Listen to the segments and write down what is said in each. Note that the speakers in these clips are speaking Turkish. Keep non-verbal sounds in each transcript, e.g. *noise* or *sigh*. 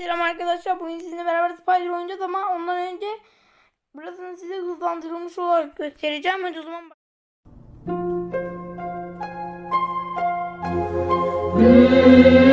Selam arkadaşlar. Bugün sizinle beraber Spider oynayacağız ama ondan önce burasını size hızlandırılmış olarak göstereceğim. Önce o zaman Ee,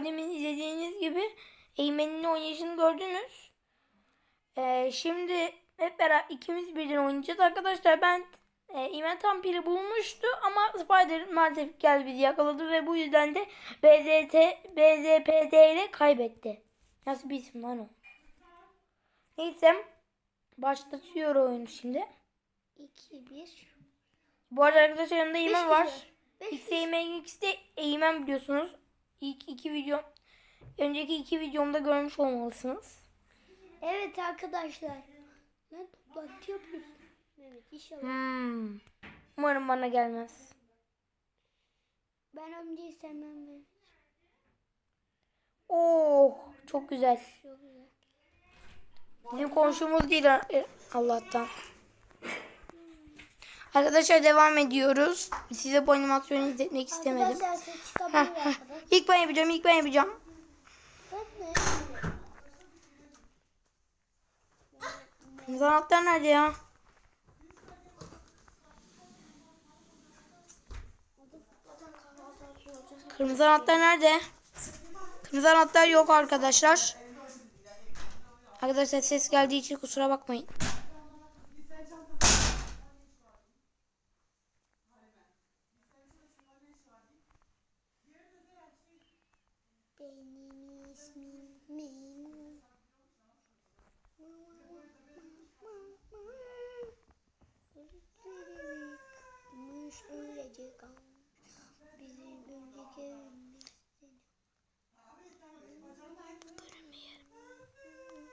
daha demin izlediğiniz gibi Eymen'in oynayışını gördünüz. Ee, şimdi hep beraber ikimiz birden oynayacağız. Arkadaşlar ben e, Eymen tam pili bulmuştu ama Spider maalesef geldi bizi yakaladı ve bu yüzden de BZT, BZPD ile kaybetti. Nasıl bir isim lan o? Neyse başlatıyor oyunu şimdi. 2 1 Bu arada arkadaşlar yanımda Eymen var. X Eymen X de Eymen biliyorsunuz. İlk iki video önceki iki videomda görmüş olmalısınız. Evet arkadaşlar. Ne toplantı yapıyorsun? Evet inşallah. Hmm. Umarım bana gelmez. Ben ömceyi sevmem ben. Oh çok güzel. Çok güzel. Bizim komşumuz değil e, Allah'tan. Arkadaşlar devam ediyoruz. Size bu animasyonu izletmek istemedim. Arkadaşlar İlk ben yapacağım, ilk ben yapacağım. Anahtar nerede ya? Kırmızı anahtar nerede? Kırmızı anahtar yok arkadaşlar. Arkadaşlar ses geldiği için kusura bakmayın. Benim ismim Mim. Gözlerimi öylece kalmış. Bizim önceki evimiz.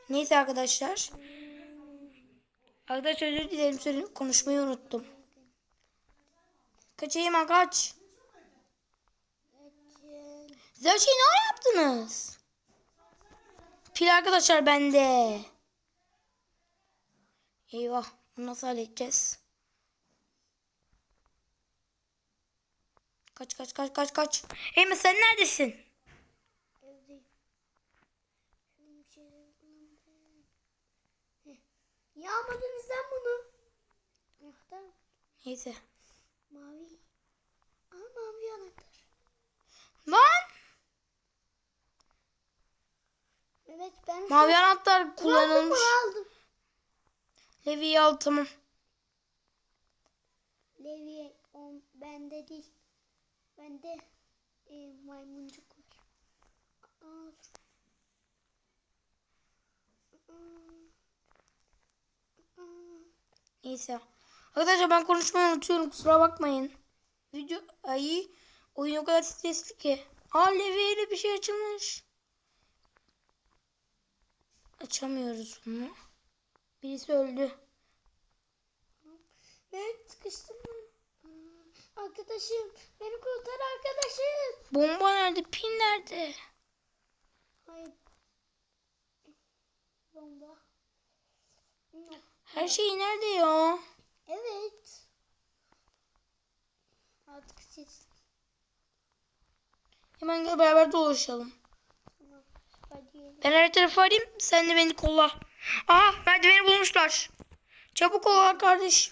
Neyse arkadaşlar. Arkadaşlar özür dilerim söyle konuşmayı unuttum. Kaçayım ha kaç. Şeyi ne yaptınız? Pil arkadaşlar bende. Eyvah. Bunu nasıl halledeceğiz? Kaç kaç kaç kaç kaç. Eymen sen neredesin? Evdeyim. Şunun bir şeyler yapalım be. Heh. Ya almadınız lan bunu. Neyse. mavi. Aa mavi anahtar. Lan. Evet ben Mavi anahtar kullanılmış. Levi'yi al tamam. Levi on bende değil. Bende e, maymuncuk var. Aa. Neyse. Arkadaşlar ben konuşmayı unutuyorum kusura bakmayın. Video ay oyun o kadar stresli ki. Aa Levi ile bir şey açılmış. Açamıyoruz bunu. Birisi öldü. Ben sıkıştım Arkadaşım beni kurtar arkadaşım. Bomba nerede? Pin nerede? Hayır. Bomba. Her şey nerede ya? Evet. Artık siz. Hemen gel beraber dolaşalım. Ben her tarafı arayayım. Sen de beni kolla. Aha merdiveni bulmuşlar. Çabuk ol kardeş.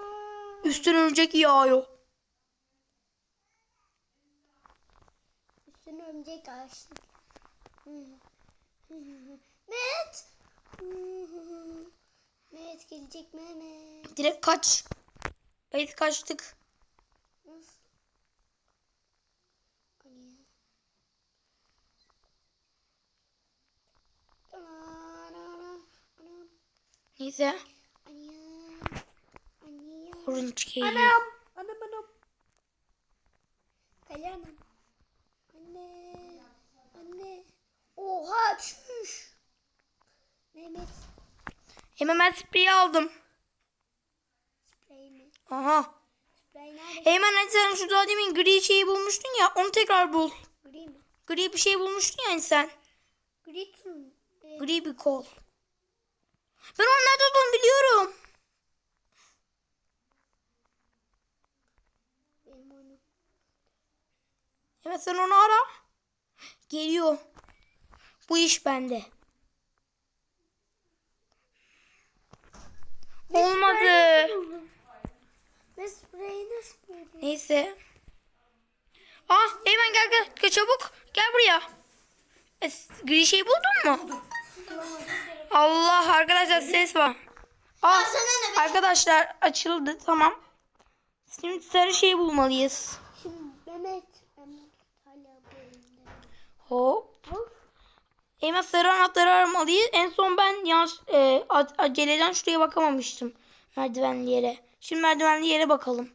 *gasps* Üstten örümcek yağıyor. Üstten örümcek açtı. *laughs* Mehmet. *laughs* Mehmet gelecek Mehmet. Direkt kaç. Biz kaçtık. Neyse. Korunç geliyor. Anam. Anam anam. Kale anam. Anne. Anne. Oha çüş. Mehmet. Hemen ben spreyi aldım. Sprey mi? Aha. Sprey nerede? Eymen hadi sen şu daha demin gri şeyi bulmuştun ya onu tekrar bul. Gri mi? Gri bir şey bulmuştun ya hani sen. Gri. E, Gri bir kol. Ben nerede olduğunu biliyorum. Evet sen onu ara. Geliyor. Bu iş bende. Olmadı. Neyse. Ah Eymen gel gel. Çabuk. Gel buraya. Gri şey buldun mu? Allah arkadaşlar ses var. Ah arkadaşlar açıldı tamam. Şimdi sarı şey bulmalıyız. Şimdi Mehmet. Hop. Eymen sarı anahtarı aramalıyız. En son ben yanlış e, aceleden şuraya bakamamıştım. Merdivenli yere. Şimdi merdivenli yere bakalım.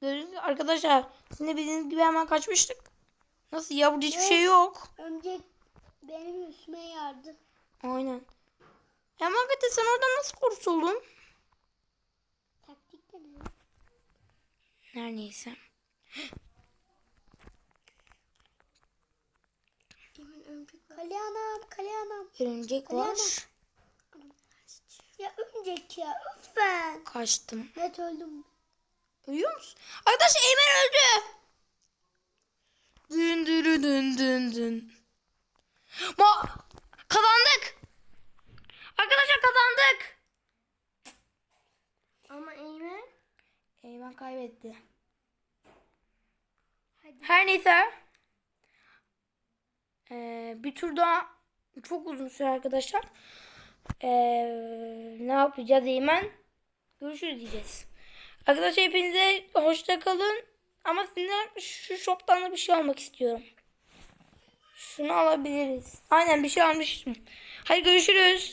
Gördünüz mü arkadaşlar. Sizin de bildiğiniz gibi hemen kaçmıştık. Nasıl ya burada hiçbir şey yok. Önce benim üstüme yardı. Aynen. Ama hakikaten sen oradan nasıl kurtuldun? Taktik de ne? Her neyse. Hemen önce kale anam, kale anam. Örümcek Hadi var. Ya örümcek ya, lütfen. Kaçtım. Net öldüm. Uyuyor musun? Arkadaşlar Eymen öldü. Dün dün dün dün dün. Ma kazandık. Arkadaşlar kazandık. Ama Eymen. Eymen kaybetti. Her neyse. Ee, bir tur daha çok uzun süre arkadaşlar. Ee, ne yapacağız Eymen? Görüşürüz diyeceğiz. Arkadaşlar hepinize hoşça kalın. Ama sizden şu shop'tan da bir şey almak istiyorum. Şunu alabiliriz. Aynen bir şey almıştım. Hadi görüşürüz.